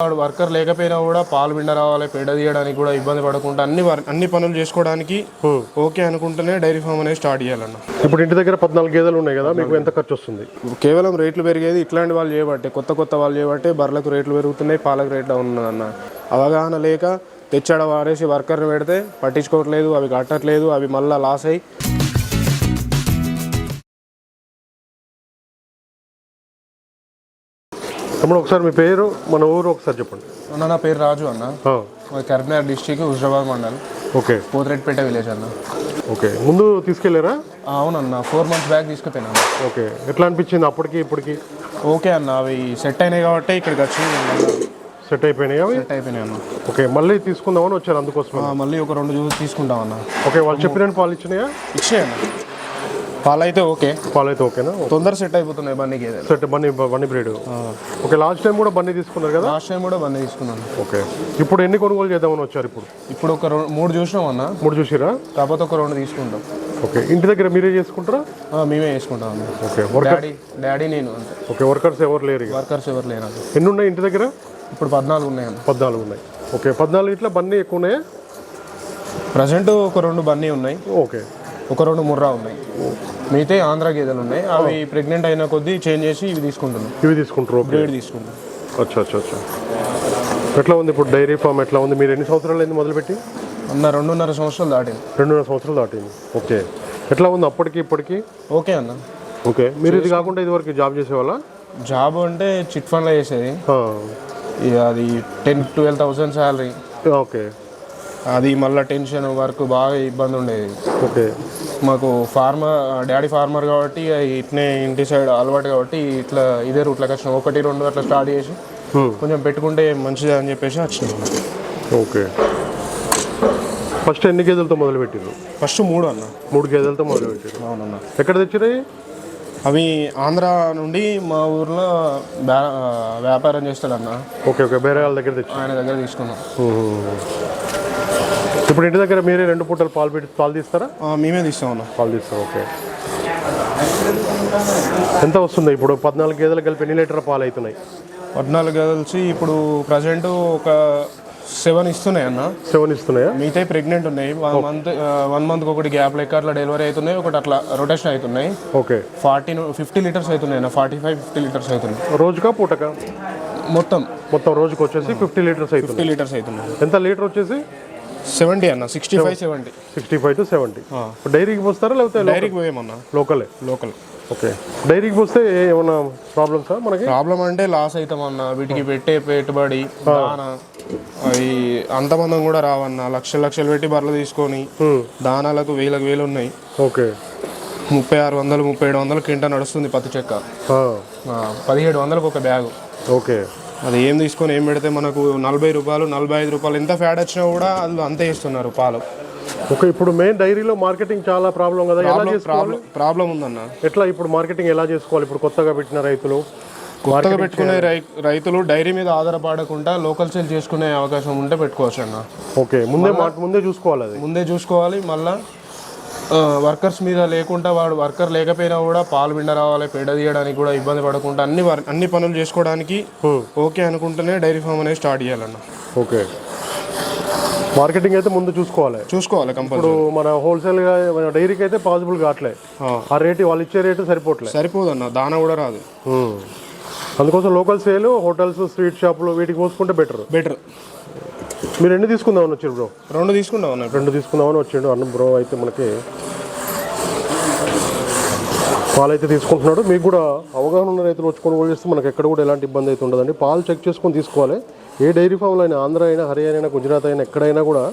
వాడు వర్కర్ లేకపోయినా కూడా పాలు పిండ రావాలి పేడ తీయడానికి కూడా ఇబ్బంది పడకుండా అన్ని అన్ని పనులు చేసుకోవడానికి ఓకే అనుకుంటేనే డైరీ ఫామ్ అనేది స్టార్ట్ చేయాలన్న. ఇప్పుడు ఇంటి దగ్గర పద్నాలుగు గేదెలు ఉన్నాయి కదా మీకు ఎంత ఖర్చు వస్తుంది? కేవలం రేట్లు పెరిగేది ఇట్లాంటి వాళ్ళు చేయబట్టే కొత్త కొత్త వాళ్ళు చేయబట్టే బర్రెలకు రేట్లు పెరుగుతున్నాయి పాలకు రేట్లు ఉన్నదన్న అవగాహన లేక తెచ్చాడ వారేసి వర్కర్ని పెడితే పట్టించుకోవట్లేదు అవి కట్టట్లేదు అవి మళ్ళీ లాస్ అయ్యి తమ్ముడు ఒకసారి మీ పేరు మన ఊరు ఒకసారి చెప్పండి. అన్న నా పేరు రాజు అన్న. Karimnagar district Huzurabad mandal. Okay. Pothireddypeta village అన్న. ఓకే. ముందు తీసుకెళ్ళారా అవునన్న ఫోర్ మంత్స్ బ్యాక్ తీసుకుపోయినా. ఓకే. ఎట్లా అనిపించింది అప్పటికి ఇప్పటికి? ఓకే అన్న అవి సెట్ అయినాయి కాబట్టి ఇక్కడికి వచ్చి సెట్ అయిపోయినాయి అవి? సెట్ అయిపోయినాయి అన్న. ఓకే మళ్ళీ తీసుకుందామని వచ్చారు అందుకోసం మళ్ళీ ఒక రెండు జ్యూస్ తీసుకుంటాం అన్న. ఓకే వాళ్ళు చెప్పిన పాలు ఇచ్చినాయా ఇచ్చేయండి. పాలు అయితే ఓకే. పాలు అయితే ఓకేనా తొందర సెట్ అయిపోతున్నాయి బన్నీ గేదెలు. Set Banni Banni breed. Okay last time కూడా బన్నీ తీసుకున్నారు కదా? లాస్ట్ టైం కూడా బన్నీ తీసుకున్నాను. ఓకే. ఇప్పుడు ఎన్ని కొనుగోలు చేద్దామని వచ్చారు ఇప్పుడు? ఇప్పుడు ఒక రెండు మూడు చూసినాం అన్న. మూడు చూసిరా? కాకపోతే ఒక రెండు తీసుకుంటాం. ఓకే. ఇంటి దగ్గర మీరే చేసుకుంటారా? మేమే అన్న. ఓకే. డాడీ డాడీ నేను అంతే. ఓకే వర్కర్స్ ఎవరు లేరు వర్కర్స్ ఎవరు లేరు. ఎన్ని ఉన్నాయి ఇంటి దగ్గర? ఇప్పుడు పద్నాలుగు ఉన్నాయి అన్న. పద్నాలుగు ఉన్నాయి. ఓకే పద్నాలుగు ఇట్లా బన్నీ ఎక్కువ ఉన్నాయా? ప్రజెంట్ ఒక రెండు బన్నీ ఉన్నాయి. ఓకే. ఒక రెండు ముర్రా ఉన్నాయి. మిగతా ఆంధ్ర గేదెలు ఉన్నాయి. అవి ప్రెగ్నెంట్ అయిన కొద్దీ చేంజ్ చేసి ఇవి తీసుకుంటున్నాం. ఇవి తీసుకుంటారు బ్రీడ్ తీసుకుంటాం అచ్చా అచ్చా అచ్చా. ఎట్లా ఉంది ఇప్పుడు డైరీ ఫామ్ ఎట్లా ఉంది? మీరు ఎన్ని సంవత్సరాలు అయింది మొదలుపెట్టి? అన్న రెండున్నర సంవత్సరాలు దాటింది. రెండున్నర సంవత్సరాలు దాటింది ఓకే. ఎట్లా ఉంది అప్పటికి ఇప్పటికి? ఓకే అన్న. ఓకే. మీరు ఇది కాకుండా ఇది వరకు జాబ్ చేసేవాళ్ళ? జాబ్ అంటే చిట్ ఫండ్లో చేసేది. అది ten twelve thousand salary okay. అది మళ్ళీ టెన్షన్ వర్క్ బాగా ఇబ్బంది ఉండేది. ఓకే. మాకు ఫార్మర్ డాడీ ఫార్మర్ కాబట్టి ఇట్నే ఇంటి సైడ్ అలవాటు కాబట్టి ఇట్లా ఇదే రూట్లోకి వచ్చినాం ఒకటి రెండు అట్లా స్టార్ట్ చేసి. కొంచెం పెట్టుకుంటే మంచిది అని చెప్పేసి వచ్చినాం. ఓకే. ఫస్ట్ ఎన్ని గేదెలతో మొదలుపెట్టారు ఫస్ట్ మూడు అన్న. మూడు గేదెలతో మొదలుపెట్టారు అవునన్న. ఎక్కడ తెచ్చినాయి అవి? ఆంధ్ర నుండి మా ఊర్లో వ్యా వ్యాపారం చేస్తాడన్న. Okay okay. వేరే వాళ్ళ దగ్గర తెచ్చి ఆయన దగ్గర తీసుకున్నాం. ఇప్పుడు ఇంటి దగ్గర మీరే రెండు పూటలు పాలు పెట్టి పాలు తీస్తారా? మేమే తీస్తాం అన్న. పాలు తీస్తారు ఓకే. ఎంత వస్తుంది? ఇప్పుడు పద్నాలుగు గేదెలు కలిపి ఎన్ని లీటర్ పాలు అవుతున్నాయి? పద్నాలుగు కలిసి ఇప్పుడు ప్రజెంట్ ఒక సెవెన్ ఇస్తున్నాయి అన్న. సెవెన్ ఇస్తున్నాయా? మిగతా ప్రెగ్నెంట్ ఉన్నాయి. వన్ మంత్ వన్ మంత్కి ఒకటి గ్యాప్ లెక్క అట్లా డెలివరీ అవుతున్నాయి ఒకటి అట్లా రొటేషన్ అవుతున్నాయి. ఓకే. ఫార్టీ ఫిఫ్టీ లీటర్స్ అవుతున్నాయి అన్న ఫార్టీ ఫైవ్ ఫిఫ్టీ లీటర్స్ అవుతున్నాయి. రోజుకా పూటకా? మొత్తం. మొత్తం రోజుకి వచ్చేసి ఫిఫ్టీ లీటర్స్ ఫిఫ్టీ లీటర్స్ అవుతున్నాయి. ఎంత లీటర్ వచ్చేసి? సెవెంటీ అన్న sixty five seventy sixty five to seventy డైరీకి పోస్తారా లేకపోతే డైరీకి పోయామన్నా. లోకలే. లోకల్. ఓకే. డైరీకి పోస్తే ఏమన్నా ప్రాబ్లమ్సా మనకి? ప్రాబ్లం అంటే లాస్ అవుతామన్న వీటికి పెట్టే పెట్టుబడి దాన అవి అంతమందం కూడా రావన్న. లక్షలు లక్షలు పెట్టి బర్రెలు తీసుకొని దానాలకు వేలకు వేలు ఉన్నాయి. ఓకే. ముప్పై ఆరు వందలు ముప్పై ఏడు వందలు కింట నడుస్తుంది పత్తి చెక్క. పదిహేడు వందలకు ఒక బ్యాగు. ఓకే. అది ఏం తీసుకొని ఏం పెడితే మనకు నలభై రూపాయలు నలభై ఐదు రూపాయలు ఎంత ఫ్యాట్ వచ్చినా కూడా వాళ్ళు అంతే ఇస్తున్నారు పాలు. ఓకే ఇప్పుడు మెయిన్ డైరీలో మార్కెటింగ్ చాలా ప్రాబ్లం కదా ఎలా చేసుకోవాలి? ప్రాబ్లం ఉందన్న. ఎట్లా ఇప్పుడు మార్కెటింగ్ ఎలా చేసుకోవాలి? ఇప్పుడు కొత్తగా పెట్టిన రైతులు కొత్తగా పెట్టుకునే రై రైతులు డైరీ మీద ఆధారపడకుండా లోకల్ సేల్ చేసుకునే అవకాశం ఉంటే పెట్టుకోవచ్చు అన్న ఓకే ముందే ముందే చూసుకోవాలి అది. ముందే చూసుకోవాలి మళ్ళా వర్కర్స్ మీద లేకుండా వాడు వర్కర్ లేకపోయినా కూడా పాలు పిండ రావాలి పేడ తీయడానికి కూడా ఇబ్బంది పడకుండా అన్ని అన్ని పనులు చేసుకోవడానికి ఓకే అనుకుంటేనే డైరీ ఫామ్ అనేది స్టార్ట్ చేయాలన్న. ఓకే. మార్కెటింగ్ అయితే ముందు చూసుకోవాలి. చూసుకోవాలి ఇప్పుడు మన హోల్సేల్గా మన డైరీకి అయితే పాసిబుల్ కావట్లే. ఆ. రేటు వాళ్ళు ఇచ్చే రేటు సరిపోవట్లే. సరిపోదన్న దాన కూడా రాదు. అందుకోసం లోకల్ సేల్ హోటల్స్ స్ట్రీట్ షాపులు వీటికి పోసుకుంటే బెటర్. బెటర్. మీరు ఎన్ని తీసుకుందామని వచ్చారు బ్రో? రెండు అన్న. రెండు తీసుకుందామని వచ్చిండు. అన్న బ్రో అయితే మనకి పాలు అయితే తీసుకుంటున్నాడు. మీకు కూడా అవగాహన ఉన్న రైతులు వచ్చి కొనుగోలు చేస్తే మనకి ఎక్కడ కూడా ఎలాంటి ఇబ్బంది అయితే ఉండదండి. పాలు చెక్ చేసుకొని తీసుకోవాలి. ఏ డైరీ ఫామ్లో అయినా ఆంధ్ర అయినా హర్యానా అయినా గుజరాత్ అయినా ఎక్కడైనా కూడా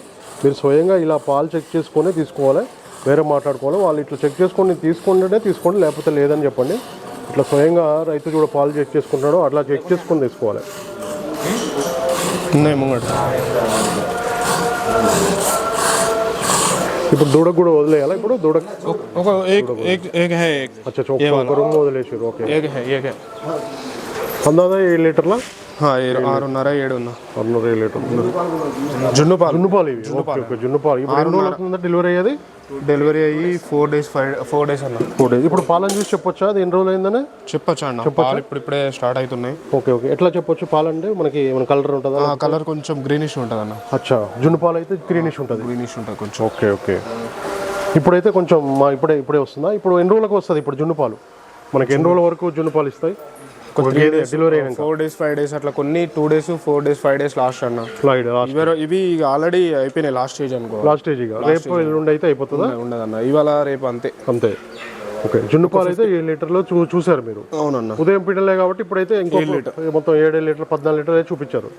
మీరు స్వయంగా ఇలా పాలు చెక్ చేసుకొని తీసుకోవాలి. వేరే మాట్లాడుకోవాలి. వాళ్ళు ఇట్లా చెక్ చేసుకొని తీసుకుంటేనే తీసుకోండి లేకపోతే లేదని చెప్పండి. ఇట్లా స్వయంగా రైతు కూడా పాలు చెక్ చేసుకుంటున్నాడు. అట్లా చెక్ చేసుకొని తీసుకోవాలి. ఉన్నాయి ముంగట ఇప్పుడు దూడకు కూడా వదిలేయాలా ఇప్పుడు దూడ ఒక ఏక్ ఏక్ ఏక్ హై ఏక్ అచ్చా ఒక రూమ్ వదిలేసారు ఓకే ఏక్ హై ఏక్ హై అందాదా ఏడు లీటర్ల? ఆరున్నర ఏడున్న. ఆరున్నర ఏడు లీటర్లు జున్ను పాలు జున్నుపాలు ఇవి ఓకే ఓకే జున్నుపాలు ఇప్పుడు ఎన్ని రోజులు అవుతుందా డెలివరీ అయ్యేది? డెలివరీ అయ్యి four days five four days అన్న. Four days. ఇప్పుడు పాలను చూసి చెప్పొచ్చా? అది ఎన్ని రోజులు అయిందని చెప్పొచ్చా అన్న. పాలు ఇప్పుడు ఇప్పుడే స్టార్ట్ అవుతున్నాయి. Okay okay. ఎట్లా చెప్పొచ్చు పాలు అంటే మనకి మన కలర్ ఉంటుందా? ఆ కలర్ కొంచెం గ్రీనిష్ ఉంటుంది అన్న అచ్చా. జున్ను పాలు అయితే గ్రీనిష్ ఉంటుంది. గ్రీనిష్ ఉంటుంది కొంచెం. Okay okay. ఇప్పుడైతే కొంచెం మా ఇప్పుడే ఇప్పుడే వస్తుందా? ఇప్పుడు ఎన్ని రోజులకు వస్తుంది ఇప్పుడు జున్ను పాలు? మనకి ఎన్ని రోజుల వరకు జున్ను పాలు ఇస్తాయి? ఫోర్ డేస్ ఫైవ్ డేస్ అట్లా కొన్ని two days four days five days last అన్న. ఇవి ఆల్రెడీ అయిపోయినాయి లాస్ట్ స్టేజ్ అనుకో. లాస్ట్ స్టేజ్ రేపు ఎల్లుండి అయితే అయిపోతుందా? ఉండదన్న. ఇవాళ రేపు అంతే. అంతే. ఓకే. జున్ను పాలు అయితే ఏడు లీటర్లో చూ చూసారు మీరు. అవునన్న. ఉదయం పిండలే కాబట్టి ఇప్పుడైతే ఇంకో మొత్తం ఏడు లీటర్ పద్నాలుగు లీటర్ అయితే చూపించారు.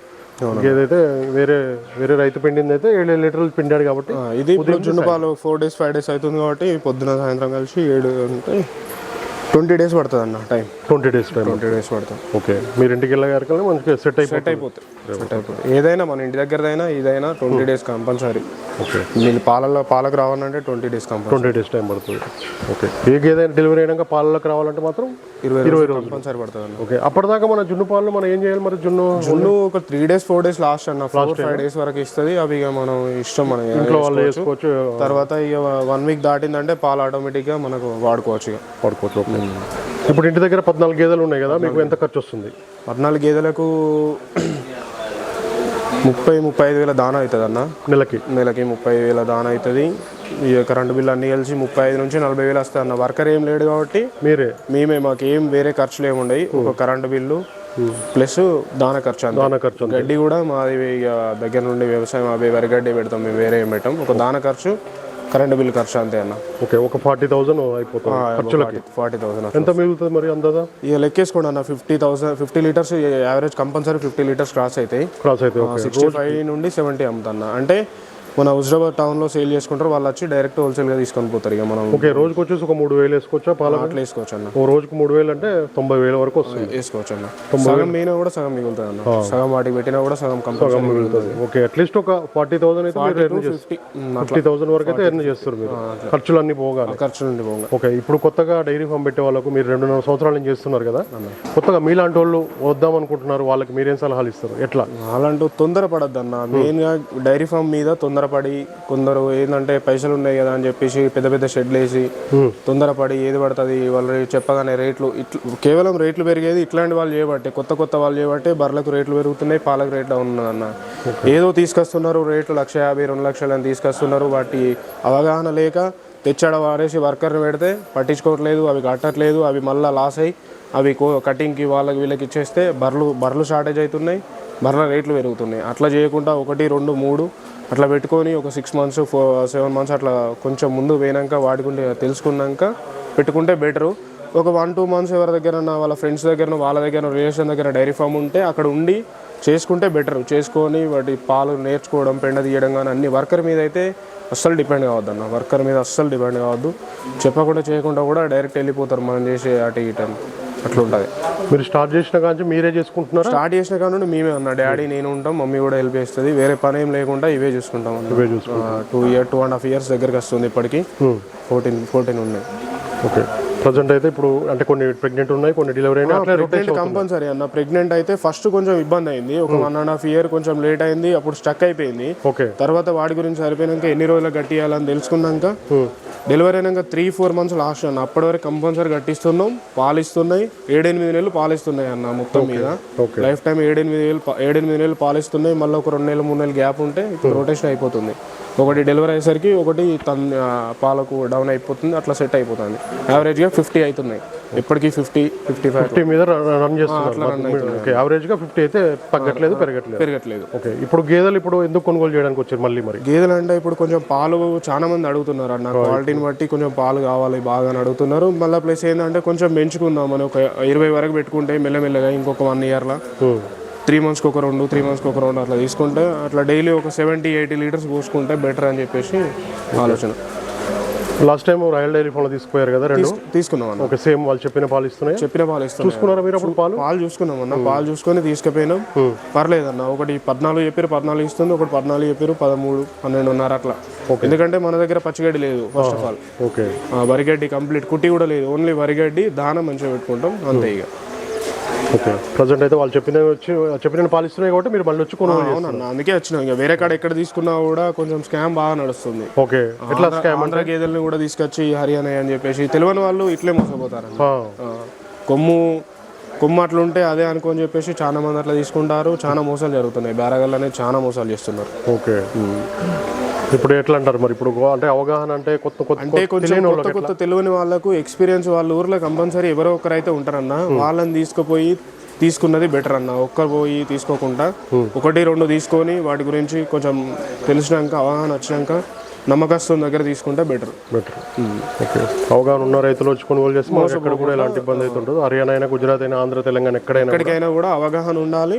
ఏదైతే వేరే వేరే రైతు పిండింది అయితే ఏడు లీటర్లు పిండాడు కాబట్టి ఇది జున్ను పాలు ఫోర్ డేస్ ఫైవ్ డేస్ అవుతుంది కాబట్టి పొద్దున సాయంత్రం కలిసి ఏడు అంటే ట్వంటీ డేస్ పడుతుంది అన్న time. Twenty days time. Twenty days పడుతుంది. ఓకే. మీరు ఇంటికి వెళ్ళగారికల్లా మంచిగా సెట్ అయిపోతుంది. సెట్ అయిపోతుంది. సెట్ అయిపోతుంది ఏదైనా మన ఇంటి దగ్గరదైనా ఇదైనా ట్వంటీ డేస్ కంపల్సరీ. ఓకే మీరు పాలలో పాలకు రావాలంటే twenty days compulsory. Twenty days time పడుతుంది. ఓకే ఏ గేదైనా డెలివరీ అయినాక పాలలోకి రావాలంటే మాత్రం ఇరవై ఇరవై రోజులు. కంపల్సరీ పడుతుంది ఓకే అప్పటిదాకా మన జున్ను పాలు మనం ఏం చేయాలి మరి జున్ను? జున్ను ఒక three days four days last అన్న. ఫోర్ ఫైవ్ డేస్ వరకు ఇస్తుంది. అవి ఇక మనం ఇష్టం మనం ఇంట్లో వాళ్ళు వేసుకోవచ్చు. తర్వాత ఇక వన్ వీక్ దాటిందంటే పాలు ఆటోమేటిక్గా మనకు వాడుకోవచ్చు ఇక. పడుకోవచ్చు ఓకే ఇప్పుడు ఇంటి దగ్గర పద్నాలుగు గేదెలు ఉన్నాయి కదా మీకు ఎంత ఖర్చు వస్తుంది? పద్నాలుగు గేదెలకు ముప్పై ముప్పై ఐదు వేల దానా అవుతుంది అన్న నెలకి. నెలకి ముప్పై వేల దానా అవుతుంది. ఈ కరెంటు బిల్ అన్నీ కలిసి ముప్పై ఐదు నుంచి నలభై వేలు వస్తుంది అన్న వర్కర్ ఏం లేడు కాబట్టి మీరే. మేమే మాకు ఏం వేరే ఖర్చులు ఏమి ఉండవు ఒక కరెంటు బిల్లు ప్లస్ దాన ఖర్చు దాన ఖర్చు. గడ్డి కూడా మాది దగ్గర నుండి వ్యవసాయం అవి వరి గడ్డి పెడతాం మేము వేరే ఏం పెట్టాం. ఒక దాన ఖర్చు కరెంటు బిల్ ఖర్చు అంతే అన్న. ఓకే ఒక ఫార్టీ థౌసండ్ అయిపోతుంది. ఖర్చులకి. ఫార్టీ థౌసండ్ ఎంత మిగులుతుంది మరి అందాదా ఇక లెక్కేసుకోండి అన్న fifty thousand fifty litres average compulsory fifty litres cross అవుతాయి. క్రాస్ అయితే ఓకే. సిక్స్టీ ఫైవ్ నుండి సెవెంటీ అమ్ముతున్నా అంటే మన హుజరాబాద్ టౌన్లో సేల్ చేసుకుంటారు వాళ్ళు వచ్చి డైరెక్ట్ హోల్సేల్గా తీసుకొని పోతారు ఇక మనం ఓకే రోజుకి వచ్చేసి ఒక మూడు వేలు వేసుకోవచ్చా పాల అట్లా వేసుకోవచ్చు అన్న. ఓ రోజుకి మూడు వేలు అంటే తొంభై వేల వరకు వస్తుంది. వేసుకోవచ్చు అన్న. సగం మీనా కూడా సగం మిగులుతుంది అన్న. సగం వాటికి పెట్టినా కూడా సగం కంపల్సరీ మిగులుతుంది. ఓకే అట్లీస్ట్ ఒక ఫార్టీ థౌసండ్ అయితే మీరు ఎర్న్ చేస్తారు. ఫిఫ్టీ థౌసండ్ వరకు అయితే ఎర్న్ చేస్తారు మీరు. ఖర్చులు అన్ని పోగాలి ఖర్చు నుండి పోగా ఓకే ఇప్పుడు కొత్తగా డైరీ ఫామ్ పెట్టే వాళ్ళకు మీరు రెండున్నర సంవత్సరాల నుంచి చేస్తున్నారు కదా? కొత్తగా మీలాంటి వాళ్ళు వద్దాం అనుకుంటున్నారు వాళ్ళకి మీరేం సలహాలు ఇస్తారు? ఎట్లా? అలాంటి తొందరపడద్దు అన్న మెయిన్గా డైరీ ఫామ్ మీద తొందరపడి కొందరు ఏంటంటే పైసలు ఉన్నాయి కదా అని చెప్పేసి పెద్ద పెద్ద షెడ్లు వేసి తొందరపడి ఏది పడుతుంది వాళ్ళు చెప్పగానే రేట్లు ఇట్లా కేవలం రేట్లు పెరిగేది ఇట్లాంటి వాళ్ళు చేయబట్టే కొత్త కొత్త వాళ్ళు చేయబట్టే బర్రెలకు రేట్లు పెరుగుతున్నాయి పాలకు రేట్లు డౌన్ ఉన్నదన్న ఏదో తీసుకొస్తున్నారు రేట్లు లక్ష యాభై రెండు లక్షలు అని తీసుకొస్తున్నారు వాటి అవగాహన లేక తెచ్చాడ వారేసి వర్కర్ని పెడితే పట్టించుకోవట్లేదు అవి కట్టట్లేదు అవి మళ్ళీ లాస్ అయ్యి అవి కో కటింగ్కి వాళ్ళకి వీళ్ళకి ఇచ్చేస్తే బర్రెలు బర్రెలు షార్టేజ్ అవుతున్నాయి బర్రెల రేట్లు పెరుగుతున్నాయి. అట్లా చేయకుండా ఒకటి రెండు మూడు అట్లా పెట్టుకొని ఒక six months four seven months అట్లా కొంచెం ముందు పోయినాక వాడుకుంటే తెలుసుకున్నాక పెట్టుకుంటే బెటరు ఒక వన్ టూ మంత్స్ ఎవరి దగ్గర వాళ్ళ ఫ్రెండ్స్ దగ్గర వాళ్ళ దగ్గర రిలేషన్ దగ్గర డైరీ ఫామ్ ఉంటే అక్కడ ఉండి చేసుకుంటే బెటర్ చేసుకొని వాటి పాలు నేర్చుకోవడం పెండ తీయడం కానీ అన్ని వర్కర్ మీద అయితే అస్సలు డిపెండ్ కావద్దు అన్న వర్కర్ మీద అస్సలు డిపెండ్ కావద్దు. చెప్పకుండా చేయకుండా కూడా డైరెక్ట్ వెళ్ళిపోతారు మనం చేసే అటు ఇటు అట్లా ఉంటుంది. మీరు స్టార్ట్ చేసిన కానీ మీరే చేసుకుంటున్నారా? స్టార్ట్ చేసిన కాడ మేమే అన్న. డాడీ నేను ఉంటాం మమ్మీ కూడా హెల్ప్ చేస్తుంది. వేరే పని ఏం లేకుండా ఇవే చూసుకుంటాం ఇవే చూసుకుంటాం. Two year two and half years దగ్గరికి వస్తుంది ఇప్పటికి. ఫోర్టీన్ ఫోర్టీన్ ఉన్నాయి. ఓకే ప్రజెంట్ అయితే ఇప్పుడు అంటే కొన్ని ప్రెగ్నెంట్ ఉన్నాయి కొన్ని డెలివరీ అయినా అట్లా ప్రెగ్నెంట్ కంపల్సరీ అన్న. ప్రెగ్నెంట్ అయితే ఫస్ట్ కొంచెం ఇబ్బంది అయింది. ఒక వన్ అండ్ హాఫ్ ఇయర్ కొంచెం లేట్ అయింది అప్పుడు స్టక్ అయిపోయింది. ఓకే తర్వాత వాడి గురించి సరిపోయినాక ఎన్ని రోజులు కట్టియాలని తెలుసుకున్నాక డెలివరీ అయినాక త్రీ ఫోర్ మంత్స్ లాస్ట్ అన్న. అప్పటి వరకు కంపల్సరీ కట్టిస్తున్నాం పాలు ఇస్తున్నాయి ఏడెనిమిది నెలలు పాలు ఇస్తున్నాయి అన్న మొత్తం మీద. లైఫ్ టైం ఏడెనిమిది వేలు ఏడెనిమిది నెలలు పాలు ఇస్తున్నాయి మళ్ళీ ఒక రెండు నెలలు మూడు నెలలు గ్యాప్ ఉంటే ఇప్పుడు రొటేషన్ అయిపోతుంది. ఒకటి డెలివరీ అయ్యేసరికి ఒకటి తన్ పాలకు డౌన్ అయిపోతుంది అట్లా సెట్ అయిపోతుంది. యావరేజ్గా ఫిఫ్టీ అవుతున్నాయి. ఇప్పటికీ ఫిఫ్టీ ఫిఫ్టీ ఫైవ్. ఫిఫ్టీ మీద రన్ చేస్తున్నారు. ఓకే యావరేజ్గా ఫిఫ్టీ అయితే తగ్గట్లేదు పెరగట్లేదు. పెరగట్లేదు. ఓకే ఇప్పుడు గేదెలు ఇప్పుడు ఎందుకు కొనుగోలు చేయడానికి వచ్చారు మళ్ళీ మరి? గేదెలు అంటే ఇప్పుడు కొంచెం పాలు చాలా మంది అడుగుతున్నారు అన్న. క్వాలిటీని బట్టి కొంచెం పాలు కావాలి బాగా అని అడుగుతున్నారు. మళ్ళీ ప్లస్ ఏంటంటే కొంచెం పెంచుకుందాం అని ఒక ఇరవై వరకు పెట్టుకుంటే మెల్లమెల్లగా ఇంకొక వన్ ఇయర్లో. త్రీ మంత్స్కి ఒక రెండు త్రీ మంత్స్కి ఒక రెండు అట్లా తీసుకుంటే అట్లా డైలీ ఒక సెవెంటీ ఎయిటీ లీటర్స్ పోసుకుంటే బెటర్ అని చెప్పేసి ఆలోచన. Last time royal dairy phone తీసుకుపోయారు కదా రెండు? తీసుకున్నాం ఓకే సేమ్ వాళ్ళు చెప్పిన పాలు ఇస్తున్నాయి? చెప్పిన పాలు ఇస్తున్నాం చూసుకున్నారా మీరు అప్పుడు పాలు? పాలు చూసుకున్నాం అన్న. పాలు చూసుకొని తీసుకుపోయినాం. పర్లేదన్న. ఒకటి పద్నాలుగు చెప్పారు పద్నాలుగు ఇస్తుంది ఒకటి పద్నాలుగు చెప్పారు పదమూడు పన్నెండున్నర అట్లా. ఎందుకంటే మన దగ్గర పచ్చిగడ్డి లేదు ఫస్ట్ ఆఫ్ ఆల్ ఓకే. ఆ, వరిగడ్డి కంప్లీట్ కుట్టి కూడా లేదు. ఓన్లీ వరిగడ్డి దాన మంచిగా పెట్టుకుంటాం అంతే ఇక. ఓకే. ప్రజెంట్ అయితే వాళ్ళు చెప్పిన వచ్చి చెప్పిన పాలు ఇస్తున్నాయి కాబట్టి మీరు మళ్ళీ వచ్చి కొనుగోలు అందుకే వచ్చినాం. ఇక వేరే కాడ ఎక్కడ తీసుకున్నా కూడా కొంచెం స్కామ్ బాగా నడుస్తుంది. ఓకే. ఎట్లా స్కామ్ ఆంధ్ర గేదెల్ని కూడా తీసుకొచ్చి హర్యానా అని చెప్పేసి తెలియని వాళ్ళు ఇట్లే మోసపోతారన్న. ఆ, కొమ్ము కొమ్ము అట్లా ఉంటే అదే అనుకొని చెప్పేసి చాలా మంది అట్లా తీసుకుంటారు. చాలా మోసాలు జరుగుతున్నాయి. బేరగల్ అనేది చాలా మోసాలు చేస్తున్నారు. ఓకే. ఇప్పుడు ఎట్లా అంటారు మరి? ఇప్పుడు అంటే అవగాహన అంటే కొత్త కొత్త అంటే కొంచెం కొత్త కొత్త తెలియని వాళ్ళకు ఎక్స్పీరియన్స్ వాళ్ళ ఊర్లో కంపల్సరీ ఎవరో ఒకరైతే ఉంటారన్న. వాళ్ళని తీసుకుపోయి తీసుకున్నది బెటర్ అన్న. ఒక్కరు పోయి తీసుకోకుండా ఒకటి రెండు తీసుకొని వాటి గురించి కొంచెం తెలిసినాక అవగాహన వచ్చినాక నమ్మకస్తుల దగ్గర తీసుకుంటే బెటర్ బెటర్ ఓకే అవగాహన ఉన్న రైతులు వచ్చి కొనుగోలు చేస్తే మనకి ఎక్కడ కూడా ఎలాంటి ఇబ్బంది అయితే ఉండదు. హర్యానా అయినా గుజరాత్ అయినా ఆంధ్ర తెలంగాణ ఎక్కడైనా ఎక్కడికైనా కూడా అవగాహన ఉండాలి.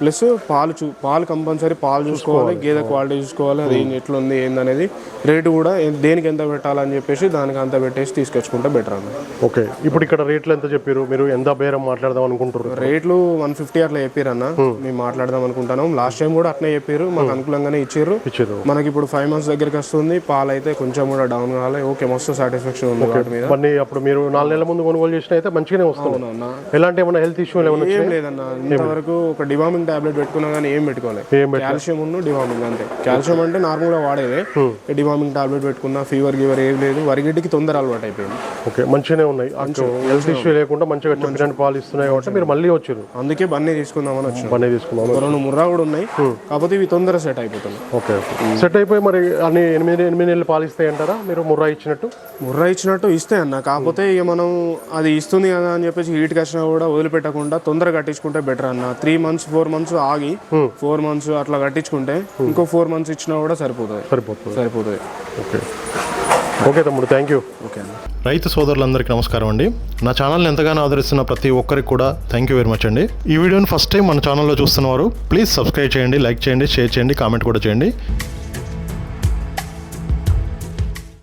ప్లస్ పాలు చూ పాలు కంపల్సరీ పాలు చూసుకోవాలి గేదె క్వాలిటీ చూసుకోవాలి. అది ఎట్లుంది ఏందనేది రేటు కూడా దేనికి ఎంత పెట్టాలని చెప్పేసి దానికి అంత పెట్టేసి తీసుకొచ్చుకుంటే బెటర్ అన్న ఓకే ఇప్పుడు ఇక్కడ రేట్లు ఎంత చెప్పారు? మీరు ఎంత బేరం మాట్లాడదాం అనుకుంటారు రేట్లు వన్ ఫిఫ్టీ అట్లా చెప్పారు అన్న. మేము మాట్లాడదాం అనుకుంటున్నాం. లాస్ట్ టైం కూడా అట్నే చెప్పారు. మాకు అనుకూలంగానే ఇచ్చారు. మనకి ఇప్పుడు ఫైవ్ మంత్స్ దగ్గరికి వస్తుంది. పాలు అయితే కొంచెం కూడా డౌన్ కావాలి ఓకే మస్తు సాటిస్ఫాక్షన్ ఉంది వాటి మీద. మరి అప్పుడు మీరు నాలుగు నెలల ముందు కొనుగోలు చేసిన అయితే మంచిగానే వస్తుంది. ఎలాంటి ఏమైనా హెల్త్ ఇష్యూ ఏమైనా ఏం లేదన్న. ఇంతవరకు ఒక డివామింగ్ టాబ్లెట్ పెట్టుకున్నా కానీ ఏం పెట్టుకోలేదు కాల్షియం ఉన్న డివామింగ్ అంతే. కాల్షియం అంటే నార్మల్గా వాడేదే. డివామింగ్ టాబ్లెట్ పెట్టుకున్నా ఫీవర్ గివర్ ఏం లేదు. వరిగడ్డికి తొందర అలవాటు అయిపోయింది. ఓకే మంచిగానే ఉన్నాయి. హెల్త్ ఇష్యూ లేకుండా మంచిగా చెప్పిన పాలు ఇస్తున్నాయి కాబట్టి మీరు మళ్ళీ వచ్చారు. అందుకే బన్నీ తీసుకుందామని వచ్చినాం. పని తీసుకున్నాను రెండు ముర్రా కూడా ఉన్నాయి. కాకపోతే ఇవి తొందర సెట్ అయిపోతుంది ఓకే సెట్ అయిపోయి మరి అన్ని ఎనిమిది ఎనిమిది నెలలు పాలు ఇస్తాయి అంటారా? మీరు ముర్రా ఇచ్చినట్టు? ముర్రా ఇచ్చినట్టు ఇస్తే అన్న. కాకపోతే ఇక మనం అది ఇస్తుంది కదా అని చెప్పేసి హీట్కి వచ్చినా కూడా వదిలిపెట్టకుండా తొందరగా కట్టించుకుంటే బెటర్ అన్న. త్రీ మంత్స్ ఫోర్ మంత్స్ ఆగి ఫోర్ మంత్స్ అట్లా కట్టించుకుంటే ఇంకో ఫోర్ మంత్స్ ఇచ్చినా కూడా సరిపోతుంది సరిపోతుంది. సరిపోతుంది ఓకే ఓకే తమ్ముడు థ్యాంక్ యూ ఓకే అన్న. రైతు సోదరులందరికీ నమస్కారం అండి. నా ఛానల్ని ఎంతగానో ఆదరిస్తున్న ప్రతి ఒక్కరికి కూడా థ్యాంక్ యూ వెరీ మచ్ అండి. ఈ వీడియోని ఫస్ట్ టైం మన ఛానల్లో చూస్తున్నవారు ప్లీజ్ సబ్స్క్రైబ్ చేయండి లైక్ చేయండి షేర్ చేయండి కామెంట్ కూడా చేయండి.